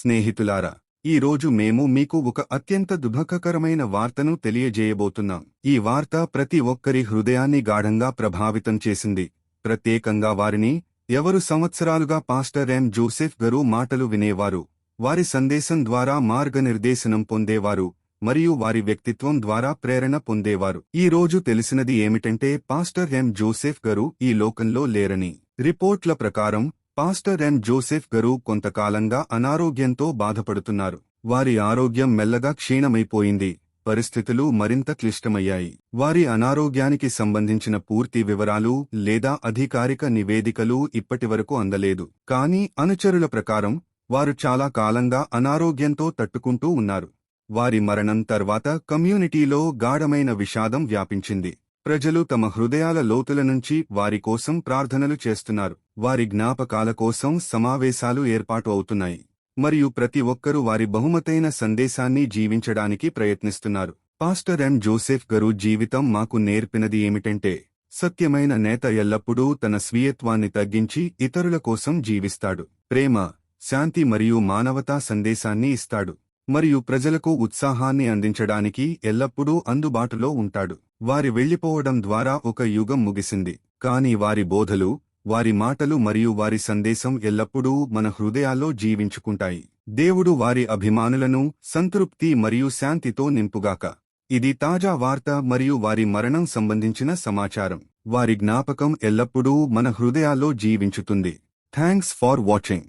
స్నేహితులారా ఈ రోజు మేము మీకు ఒక అత్యంత దుఃఖకరమైన వార్తను తెలియజేయబోతున్నాం. ఈ వార్త ప్రతి ఒక్కరి హృదయాన్ని గాఢంగా ప్రభావితం చేసింది. ప్రత్యేకంగా వారిని ఎవరు సంవత్సరాలుగా పాస్టర్ ఎం. జోసెఫ్ గారు మాటలు వినేవారు వారి సందేశం ద్వారా మార్గనిర్దేశనం పొందేవారు మరియు వారి వ్యక్తిత్వం ద్వారా ప్రేరణ పొందేవారు. ఈ రోజు తెలిసినది ఏమిటంటే పాస్టర్ ఎం. జోసెఫ్ గారు ఈ లోకంలో లేరని. రిపోర్ట్ల ప్రకారం పాస్టర్ అండ్ జోసెఫ్ గరు కొంతకాలంగా అనారోగ్యంతో బాధపడుతున్నారు. వారి ఆరోగ్యం మెల్లగా క్షీణమైపోయింది. పరిస్థితులు మరింత క్లిష్టమయ్యాయి. వారి అనారోగ్యానికి సంబంధించిన పూర్తి వివరాలు లేదా అధికారిక నివేదికలు ఇప్పటివరకు అందలేదు. కానీ అనుచరుల ప్రకారం వారు చాలా కాలంగా అనారోగ్యంతో తట్టుకుంటూ ఉన్నారు. వారి మరణం తర్వాత కమ్యూనిటీలో గాఢమైన విషాదం వ్యాపించింది. ప్రజలు తమ హృదయాల లోతుల నుంచి వారి కోసం ప్రార్థనలు చేస్తున్నారు. వారి జ్ఞాపకాల కోసం సమావేశాలు ఏర్పాటు అవుతున్నాయి. మరియు ప్రతి ఒక్కరూ వారి బహుమతైన సందేశాన్ని జీవించడానికి ప్రయత్నిస్తున్నారు. పాస్టర్ ఎం. జోసెఫ్ గారు జీవితం మాకు నేర్పినది ఏమిటంటే సత్యమైన నేత ఎల్లప్పుడూ తన స్వీయత్వాన్ని తగ్గించి ఇతరుల కోసం జీవిస్తాడు. ప్రేమ శాంతి మరియు మానవతా సందేశాన్ని ఇస్తాడు. మరియు ప్రజలకు ఉత్సాహాన్ని అందించడానికి ఎల్లప్పుడూ అందుబాటులో ఉంటాడు. వారి వెళ్ళిపోవడం ద్వారా ఒక యుగం ముగిసింది. కాని వారి బోధలు వారి మాటలు మరియు వారి సందేశం ఎల్లప్పుడూ మన హృదయాల్లో జీవించుకుంటాయి. దేవుడు వారి అభిమానులను సంతృప్తి మరియు శాంతితో నింపుగాక. ఇది తాజా వార్త మరియు వారి మరణం సంబంధించిన సమాచారం. వారి జ్ఞాపకం ఎల్లప్పుడూ మన హృదయాల్లో జీవించుతుంది. Thanks far watching.